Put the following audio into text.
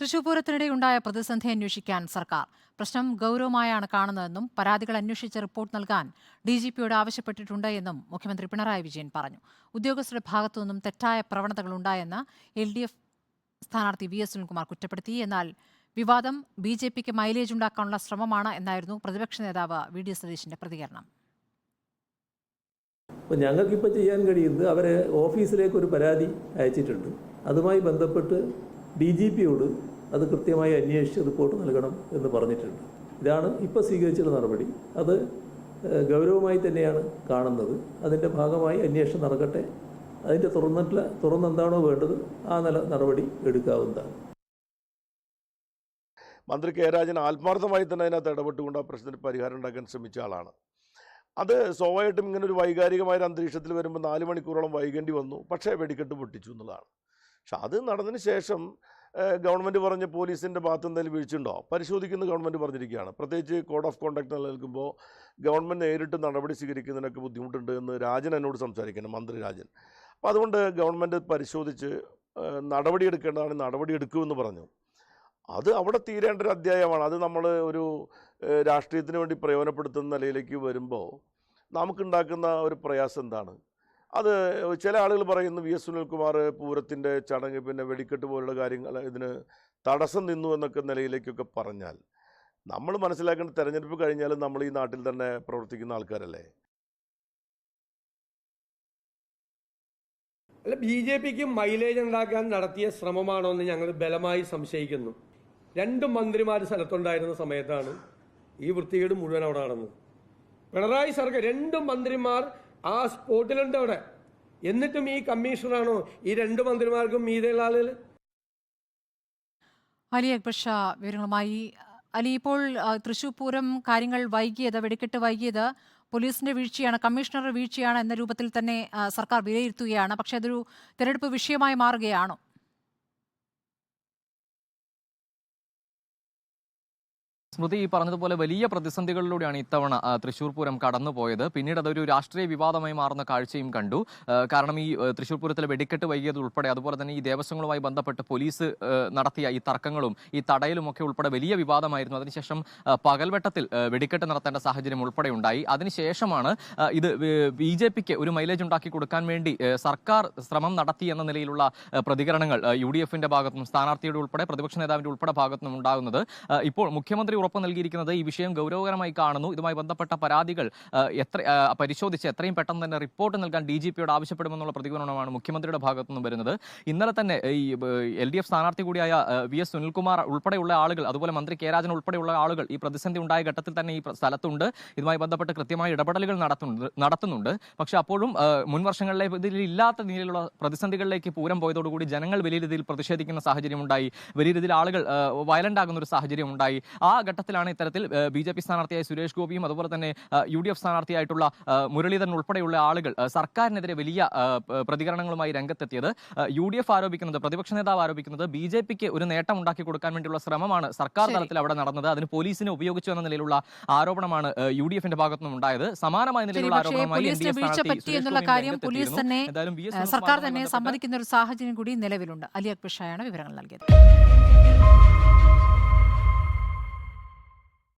തൃശൂർ പൂരത്തിനിടെയുണ്ടായ പ്രതിസന്ധി അന്വേഷിക്കാൻ സർക്കാർ. പ്രശ്നം ഗൌരവമായാണ് കാണുന്നതെന്നും പരാതികൾ അന്വേഷിച്ച് റിപ്പോർട്ട് നൽകാൻ ഡി ജി പിയോട് ആവശ്യപ്പെട്ടിട്ടുണ്ട് എന്നും മുഖ്യമന്ത്രി പിണറായി വിജയൻ പറഞ്ഞു. ഉദ്യോഗസ്ഥരുടെ ഭാഗത്തുനിന്നും തെറ്റായ പ്രവണതകൾ ഉണ്ടായെന്ന് എൽ ഡി എഫ് സ്ഥാനാർത്ഥി വി എസ് സുനിൽകുമാർ കുറ്റപ്പെടുത്തി. എന്നാൽ വിവാദം ബി ജെ പിക്ക് മൈലേജ് ഉണ്ടാക്കാനുള്ള ശ്രമമാണ് എന്നായിരുന്നു പ്രതിപക്ഷ നേതാവ് വി ഡി സതീശിന്റെ പ്രതികരണം. അപ്പോൾ ഞങ്ങൾക്കിപ്പോൾ ചെയ്യാൻ കഴിയുന്നത് അവരെ ഓഫീസിലേക്ക് ഒരു പരാതി അയച്ചിട്ടുണ്ട്. അതുമായി ബന്ധപ്പെട്ട് ഡി ജി പിയോട് അത് കൃത്യമായി അന്വേഷിച്ച് റിപ്പോർട്ട് നൽകണം എന്ന് പറഞ്ഞിട്ടുണ്ട്. ഇതാണ് ഇപ്പോൾ സ്വീകരിച്ചിട്ടുള്ള നടപടി. അത് ഗൗരവമായി തന്നെയാണ് കാണുന്നത്. അതിന്റെ ഭാഗമായി അന്വേഷണം നടക്കട്ടെ. അതിന്റെ തുറന്നിട്ടില്ല തുറന്നെന്താണോ വേണ്ടത് ആ നില നടപടി എടുക്കാവുന്നതാണ്. മന്ത്രി കെ രാജൻ ആത്മാർത്ഥമായി തന്നെ അതിനകത്ത് ഇടപെട്ടുകൊണ്ട് ആ പ്രശ്നത്തിന് പരിഹാരം ഉണ്ടാക്കാൻ ശ്രമിച്ച ആളാണ്. അത് സ്വാഭാവികമായിട്ടും ഇങ്ങനെ ഒരു വൈകാരികമായ അന്തരീക്ഷത്തിൽ വരുമ്പോൾ നാല് മണിക്കൂറോളം വൈകേണ്ടി വന്നു. പക്ഷേ വെടിക്കെട്ട് പൊട്ടിച്ചു എന്നുള്ളതാണ്. പക്ഷെ അത് നടന്നതിന് ശേഷം ഗവൺമെന്റ് പറഞ്ഞ പോലീസിന്റെ ഭാഗത്ത് എന്തെങ്കിലും വീഴ്ചയുണ്ടോ? പരിശോധിക്കുന്ന ഗവൺമെന്റ് പറഞ്ഞിരിക്കുകയാണ്. പ്രത്യേകിച്ച് കോഡ് ഓഫ് കോണ്ടക്ട് നിലനിൽക്കുമ്പോൾ ഗവൺമെന്റ് നേരിട്ട് നടപടി സ്വീകരിക്കുന്നതിനൊക്കെ ബുദ്ധിമുട്ടുണ്ട് എന്ന് രാജൻ എന്നോട് സംസാരിക്കണം മന്ത്രി രാജൻ. അപ്പോൾ അതുകൊണ്ട് ഗവൺമെന്റ് പരിശോധിച്ച് നടപടിയെടുക്കേണ്ടതാണ് നടപടിയെടുക്കുമെന്ന് പറഞ്ഞു. അത് അവിടെ തീരേണ്ട ഒരു അധ്യായമാണ്. അത് നമ്മൾ ഒരു രാഷ്ട്രീയത്തിന് വേണ്ടി പ്രയോജനപ്പെടുത്തുന്ന നിലയിലേക്ക് വരുമ്പോൾ നമുക്കുണ്ടാക്കുന്ന ഒരു പ്രയാസം എന്താണ്? അത് ചില ആളുകൾ പറയുന്നു വി എസ് സുനിൽകുമാർ പൂരത്തിന്റെ ചടങ്ങ് പിന്നെ വെടിക്കെട്ട് പോലുള്ള കാര്യങ്ങൾ ഇതിന് തടസ്സം നിന്നു എന്നൊക്കെ നിലയിലേക്കൊക്കെ പറഞ്ഞാൽ നമ്മൾ മനസ്സിലാക്കേണ്ട തെരഞ്ഞെടുപ്പ് കഴിഞ്ഞാലും നമ്മൾ ഈ നാട്ടിൽ തന്നെ പ്രവർത്തിക്കുന്ന ആൾക്കാരല്ലേ? അല്ല ബി ജെ പിക്ക് മൈലേജ് ഉണ്ടാക്കാൻ നടത്തിയ ശ്രമമാണോ എന്ന് ഞങ്ങൾ ബലമായി സംശയിക്കുന്നു. രണ്ട് മന്ത്രിമാർ സ്ഥലത്തുണ്ടായിരുന്ന സമയത്താണ് ഈ വൃത്തികേട് മുഴുവൻ അവിടെ നടന്നത്. പിണറായി സർക്കാർ രണ്ട് മന്ത്രിമാർ ആ സ്പോട്ടിലുണ്ട് അവിടെ. എന്നിട്ടും ഈ കമ്മീഷണറാണോ ഈ രണ്ട് മന്ത്രിമാർക്കും മീതെയുള്ള ആളുകൾ അലി അക്ബർ ഷാ വിവരങ്ങളുമായി. അലി ഇപ്പോൾ തൃശൂർ പൂരം കാര്യങ്ങൾ വൈകിയത് വെടിക്കെട്ട് വൈകിയത് പോലീസിന്റെ വീഴ്ചയാണ് കമ്മീഷണറുടെ വീഴ്ചയാണ് എന്ന രൂപത്തിൽ തന്നെ സർക്കാർ വിലയിരുത്തുകയാണ്. പക്ഷേ അതൊരു തെരഞ്ഞെടുപ്പ് വിഷയമായി മാറുകയാണോ? സ്മൃതി ഈ പറഞ്ഞതുപോലെ വലിയ പ്രതിസന്ധികളിലൂടെയാണ് ഇത്തവണ തൃശൂർ പൂരം കടന്നുപോയത്. പിന്നീട് അതൊരു രാഷ്ട്രീയ വിവാദമായി മാറുന്ന കാഴ്ചയും കണ്ടു. കാരണം ഈ തൃശൂർ പൂരത്തിലെ വെടിക്കെട്ട് വൈകിയത് ഉൾപ്പെടെ അതുപോലെ തന്നെ ഈ ദേവസ്വങ്ങളുമായി ബന്ധപ്പെട്ട് പോലീസ് നടത്തിയ ഈ തർക്കങ്ങളും ഈ തടയലും ഒക്കെ ഉൾപ്പെടെ വലിയ വിവാദമായിരുന്നു. അതിനുശേഷം പകൽവെട്ടത്തിൽ വെടിക്കെട്ട് നടത്തേണ്ട സാഹചര്യം ഉൾപ്പെടെ ഉണ്ടായി. അതിനുശേഷമാണ് ഇത് ബി ജെ പിക്ക് ഒരു മൈലേജ് ഉണ്ടാക്കി കൊടുക്കാൻ വേണ്ടി സർക്കാർ ശ്രമം നടത്തി എന്ന നിലയിലുള്ള പ്രതികരണങ്ങൾ യു ഡി എഫിന്റെ ഭാഗത്തുനിന്നും സ്ഥാനാർത്ഥിയുടെ ഉൾപ്പെടെ പ്രതിപക്ഷ നേതാവിന്റെ ഉൾപ്പെടെ ഭാഗത്തുനിന്നും ഉണ്ടാകുന്നത്. ഇപ്പോൾ മുഖ്യമന്ത്രി ഉറപ്പ് നൽകിയിരിക്കുന്നത് ഈ വിഷയം ഗൗരവകരമായി കാണുന്നു. ഇതുമായി ബന്ധപ്പെട്ട പരാതികൾ എത്ര പരിശോധിച്ച് എത്രയും പെട്ടെന്ന് തന്നെ റിപ്പോർട്ട് നൽകാൻ ഡി ജി പിയോട് ആവശ്യപ്പെടുമെന്നുള്ള പ്രതികരണമാണ് മുഖ്യമന്ത്രിയുടെ ഭാഗത്തുനിന്നും വരുന്നത്. ഇന്നലെ തന്നെ ഈ എൽ ഡി എഫ് സ്ഥാനാർത്ഥി കൂടിയായ വി എസ് സുനിൽകുമാർ ഉൾപ്പെടെയുള്ള ആളുകൾ അതുപോലെ മന്ത്രി കെ രാജൻ ഉൾപ്പെടെയുള്ള ആളുകൾ ഈ പ്രതിസന്ധി ഉണ്ടായ ഘട്ടത്തിൽ തന്നെ ഈ സ്ഥലത്തുണ്ട്. ഇതുമായി ബന്ധപ്പെട്ട് കൃത്യമായ ഇടപെടലുകൾ നടത്തുന്നുണ്ട് നടത്തുന്നുണ്ട്. പക്ഷെ അപ്പോഴും മുൻ വർഷങ്ങളിലെ ഇതിൽ ഇല്ലാത്ത രീതിയിലുള്ള പ്രതിസന്ധികളിലേക്ക് പൂരം പോയതോടുകൂടി ജനങ്ങൾ വലിയ രീതിയിൽ പ്രതിഷേധിക്കുന്ന സാഹചര്യം ഉണ്ടായി വലിയ രീതിയിൽ ആളുകൾ വയലന്റ് ആകുന്ന ഒരു സാഹചര്യം ഉണ്ടായി ആ ഘട്ടത്തിലാണ് ഇത്തരത്തിൽ ബി ജെ പി സ്ഥാനാർത്ഥിയായ സുരേഷ് ഗോപിയും അതുപോലെ തന്നെ യു ഡി എഫ് സ്ഥാനാർത്ഥിയായിട്ടുള്ള മുരളീധരൻ ഉൾപ്പെടെയുള്ള ആളുകൾ സർക്കാരിനെതിരെ വലിയ പ്രതികരണങ്ങളുമായി രംഗത്തെത്തിയത് യു ഡി എഫ് ആരോപിക്കുന്നത് പ്രതിപക്ഷ നേതാവ് ആരോപിക്കുന്നത് ബി ജെ പിക്ക് ഒരു നേട്ടം ഉണ്ടാക്കി കൊടുക്കാൻ വേണ്ടിയുള്ള ശ്രമമാണ് സർക്കാർ തലത്തിൽ അവിടെ നടന്നത്. അതിന് പോലീസിനെ ഉപയോഗിച്ചു എന്ന നിലയിലുള്ള ആരോപണമാണ് യു ഡി എഫിന്റെ ഭാഗത്തുനിന്നും ഉണ്ടായത് സമാനമായ നിലയിലുള്ള ആരോപണമായി സർക്കാർ തന്നെ സമ്മതിക്കുന്ന ഒരു സാഹചര്യം കൂടി നിലവിലുണ്ട്. അലി അക്ബർ ഷായാണ് വിവരങ്ങൾ നൽകിയത്.